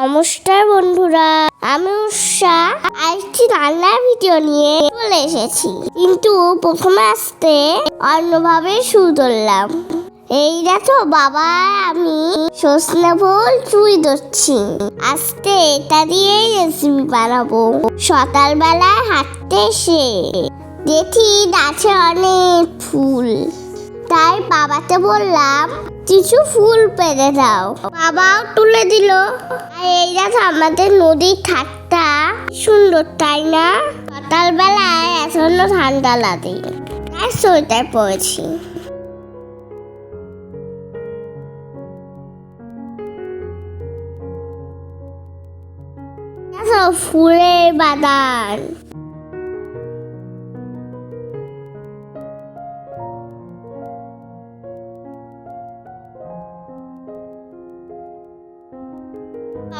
নমস্কার বন্ধুরা, আমি উষা। আরেকটি রান্নার ভিডিও নিয়ে চলে এসেছি। কিন্তু প্রথমে আসতে অন্যভাবে শুরু করলাম। এই দেখো, বাবা আমি সজনে ফুল চুই ধরছি। আজকে এটা দিয়েই রেসিপি বানাবো। সকালবেলায় হাঁটতে এসে দেখি গাছে অনেক ফুল। তাই বাবাকে বললাম কিছু ফুল পেরে দাও। বাবাও তুলে দিল। আর এই দেখো আমাদের নদীর ঘাটটা সুন্দর, তাই না? সকালবেলায় এখনও ঠান্ডা লাগে। তাই সোয়েটার দেখো ফুলের বাগান।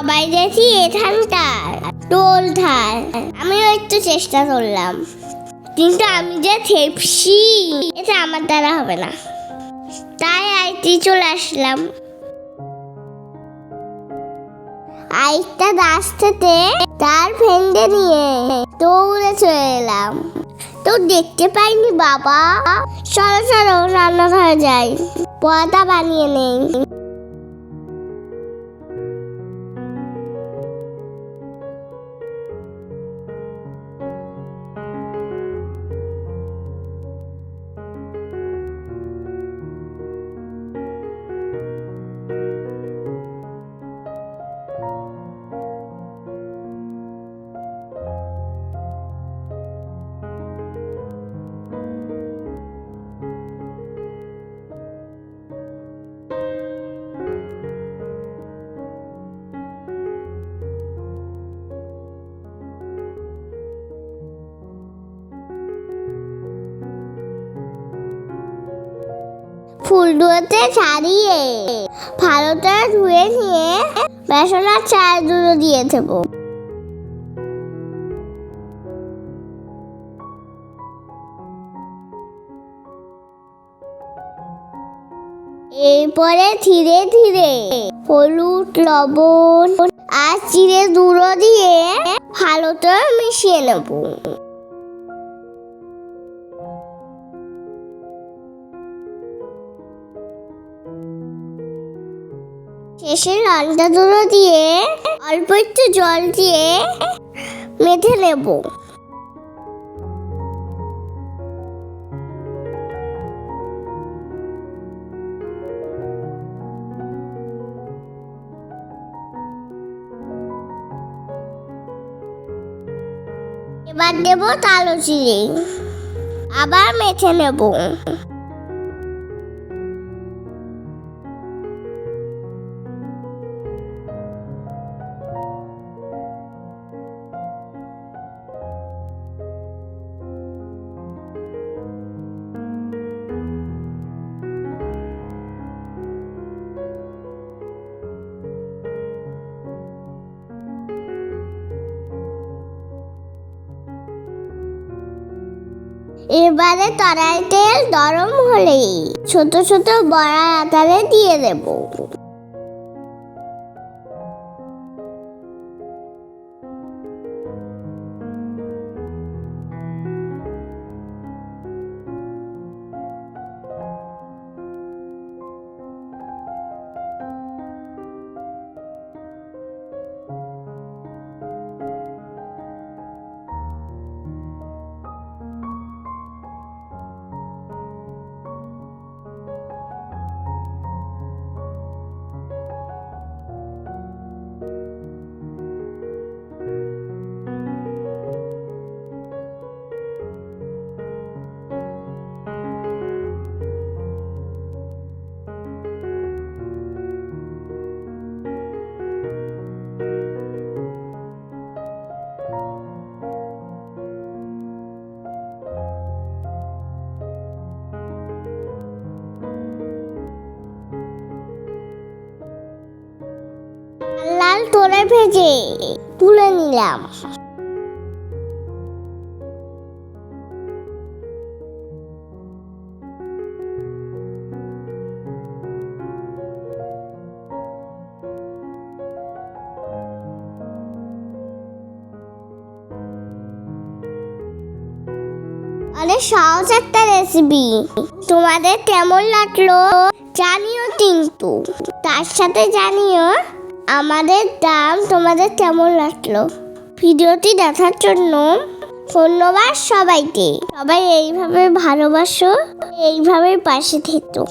সবাই দেখি এখানটার টোল ধার। আমিও একটু চেষ্টা করলাম। কিন্তু আমি যে থেপসি, এটা আমার দ্বারা হবে না। তাই আইটি চলে আসলাম। আইটা রাস্তাতে তার ফ্রেন্ডে নিয়ে দৌড়ে চলে এলাম। তো দেখতে পাইনি বাবা। সরো সরো রান্না হয়ে যায় পরোটা বানিয়ে নেই। ফুলগুলোতে ছাড়িয়ে ভালোটা ধুয়ে নিয়ে বেসন আর চাল দুটো দিয়ে দেবো। এরপরে ধীরে ধীরে হলুদ, লবণ আর চিড়ে গুঁড়ো দিয়ে ভালো করে মিশিয়ে নেব। শেষে লঙ্কা গুঁড়ো দিয়ে, অল্প একটু জল দিয়ে মেখে নেব। এবার দেবো কালো চিড়ে আবার মেখে নেব। এবারে তরাই তেল গরম হলেই ছোট ছোট বড়া আকারে দিয়ে দেব। মশলায় ভেজে তুলে নিলাম। অনেক সহজ একটা রেসিপি তোমাদের কেমন লাগল জানিও কিন্তু। তার সাথে জানিও আমাদের দাম তোমাদের কেমন লাগল? ভিডিওটি দেখার জন্য ধন্যবাদ সবাইকে। সবাই এইভাবে ভালোবাসো, এইভাবে পাশে থেকো।